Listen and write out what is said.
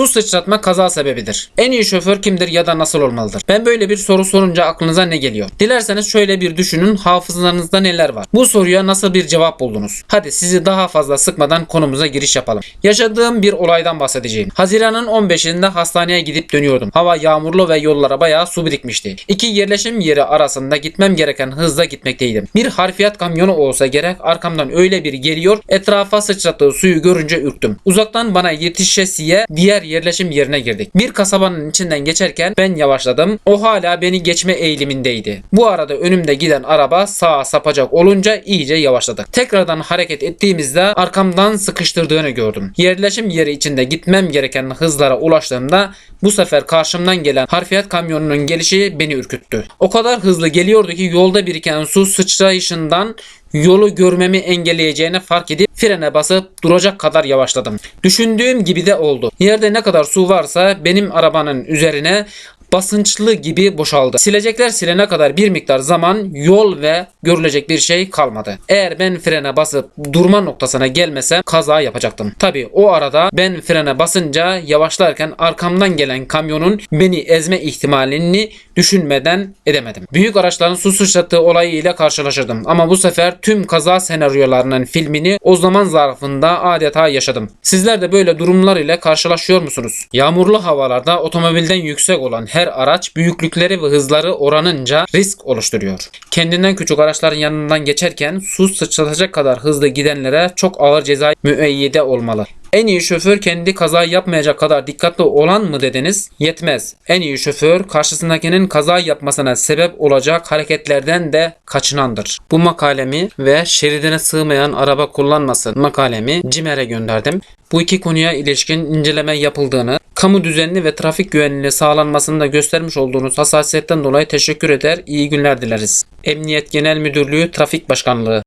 Su sıçratma kaza sebebidir. En iyi şoför kimdir ya da nasıl olmalıdır? Ben böyle bir soru sorunca aklınıza ne geliyor? Dilerseniz şöyle bir düşünün hafızanızda neler var? Bu soruya nasıl bir cevap buldunuz? Hadi sizi daha fazla sıkmadan konumuza giriş yapalım. Yaşadığım bir olaydan bahsedeceğim. Haziran'ın 15'inde hastaneye gidip dönüyordum. Hava yağmurlu ve yollara bayağı su birikmişti. İki yerleşim yeri arasında gitmem gereken hızla gitmekteydim. Bir harfiyat kamyonu olsa gerek arkamdan öyle bir geliyor etrafa sıçrattığı suyu görünce ürktüm. Uzaktan bana yetişesiye diğer yerleşim yerine girdik. Bir kasabanın içinden geçerken ben yavaşladım. O hala beni geçme eğilimindeydi. Bu arada önümde giden araba sağa sapacak olunca iyice yavaşladık. Tekrardan hareket ettiğimizde arkamdan sıkıştırdığını gördüm. Yerleşim yeri içinde gitmem gereken hızlara ulaştığımda bu sefer karşımdan gelen harfiyat kamyonunun gelişi beni ürküttü. O kadar hızlı geliyordu ki yolda biriken su sıçrayışından yolu görmemi engelleyeceğini fark edip frene basıp duracak kadar yavaşladım. Düşündüğüm gibi de oldu. Yerde ne kadar su varsa benim arabanın üzerine basınçlı gibi boşaldı. Silecekler silene kadar bir miktar zaman, yol ve görülecek bir şey kalmadı. Eğer ben frene basıp durma noktasına gelmesem kaza yapacaktım. Tabi o arada ben frene basınca yavaşlarken arkamdan gelen kamyonun beni ezme ihtimalini düşünmeden edemedim. Büyük araçların su sıçrattığı olayı ile karşılaşırdım. Ama bu sefer tüm kaza senaryolarının filmini o zaman zarfında adeta yaşadım. Sizler de böyle durumlar ile karşılaşıyor musunuz? Yağmurlu havalarda otomobilden yüksek olan her araç büyüklükleri ve hızları oranınca risk oluşturuyor. Kendinden küçük araçların yanından geçerken su sıçratacak kadar hızlı gidenlere çok ağır ceza müeyyide olmalı. En iyi şoför kendi kaza yapmayacak kadar dikkatli olan mı dediniz? Yetmez. En iyi şoför karşısındakinin kaza yapmasına sebep olacak hareketlerden de kaçınandır. Bu makalemi ve şeridine sığmayan araba kullanmasın makalemi CİMER'e gönderdim. Bu iki konuya ilişkin inceleme yapıldığını, kamu düzenli ve trafik güvenliği sağlanmasında göstermiş olduğunuz hassasiyetten dolayı teşekkür eder, iyi günler dileriz. Emniyet Genel Müdürlüğü Trafik Başkanlığı